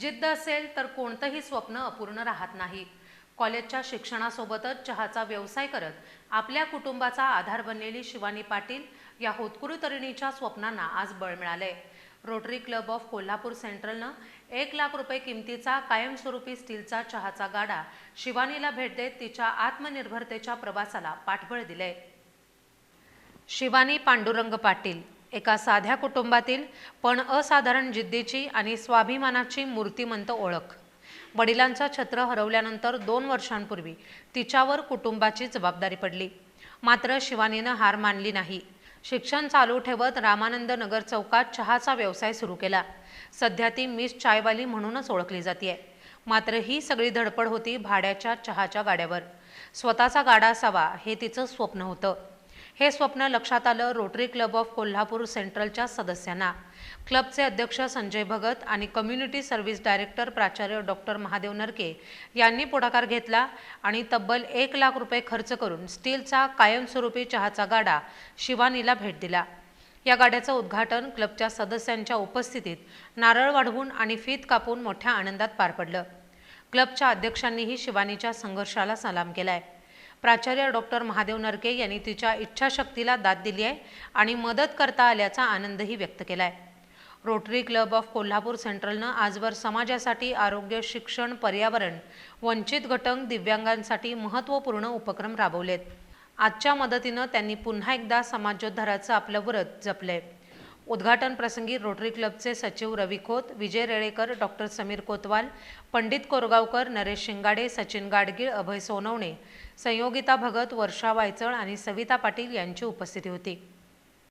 जिद्द असेल तर कोणतंही स्वप्न अपूर्ण राहत नाही. कॉलेजच्या शिक्षणासोबतच चहाचा व्यवसाय करत आपल्या कुटुंबाचा आधार बनलेली शिवानी पाटील या होतकुरू तरुणीच्या स्वप्नांना आज बळ मिळाले रोटरी क्लब ऑफ कोल्हापूर सेंट्रलनं एक लाख रुपये किमतीचा कायमस्वरूपी स्टीलचा चहाचा गाडा शिवानीला भेट देत तिच्या आत्मनिर्भरतेच्या प्रवासाला पाठबळ दिले शिवानी पांडुरंग पाटील एका साध्या कुटुंबातील पण असाधारण जिद्दीची आणि स्वाभिमानाची मूर्तिमंत ओळख. वडिलांचं छत्र हरवल्यानंतर दोन वर्षांपूर्वी तिच्यावर कुटुंबाची जबाबदारी पडली. मात्र शिवानीनं हार मानली नाही. शिक्षण चालू ठेवत रामानंद नगर चौकात चहाचा व्यवसाय सुरू केला. सध्या ती मिस चायवाली म्हणूनच ओळखली जाते मात्र ही सगळी धडपड होती भाड्याच्या चहाच्या गाड्यावर. स्वतःचा गाडा असावा हे तिचं स्वप्न होतं. हे स्वप्न लक्षात आलं रोटरी क्लब ऑफ कोल्हापूर सेंट्रलच्या सदस्यांना. क्लबचे अध्यक्ष संजय भगत आणि कम्युनिटी सर्व्हिस डायरेक्टर प्राचार्य डॉक्टर महादेव नरके यांनी पुढाकार घेतला आणि तब्बल एक लाख रुपये खर्च करून स्टीलचा कायमस्वरूपी चहाचा गाडा शिवानीला भेट दिला. या गाड्याचं उद्घाटन क्लबच्या सदस्यांच्या उपस्थितीत नारळ वाढवून आणि फीत कापून मोठ्या आनंदात पार पडलं. क्लबच्या अध्यक्षांनीही शिवानीच्या संघर्षाला सलाम केलाय. प्राचार्य डॉक्टर महादेव नरके यांनी तिच्या इच्छाशक्तीला दाद दिली आहे आणि मदत करता आल्याचा आनंदही व्यक्त केला आहे रोटरी क्लब ऑफ कोल्हापूर सेंट्रलनं आजवर समाजासाठी आरोग्य शिक्षण पर्यावरण वंचित घटक दिव्यांगांसाठी महत्त्वपूर्ण उपक्रम राबवलेत. आजच्या मदतीनं त्यांनी पुन्हा एकदा समाजोद्धाराचं आपलं व्रत जपलंय. उद्घाटन प्रसंगी रोटरी क्लबचे सचिव रवी खोत विजय रेळेकर डॉक्टर समीर कोतवाल पंडित कोरगावकर नरेश शिंगाडे सचिन गाडगीळ अभय सोनवणे. संयोगिता भगत वर्षा वायचळ आणि सविता पाटील यांची उपस्थिती होती.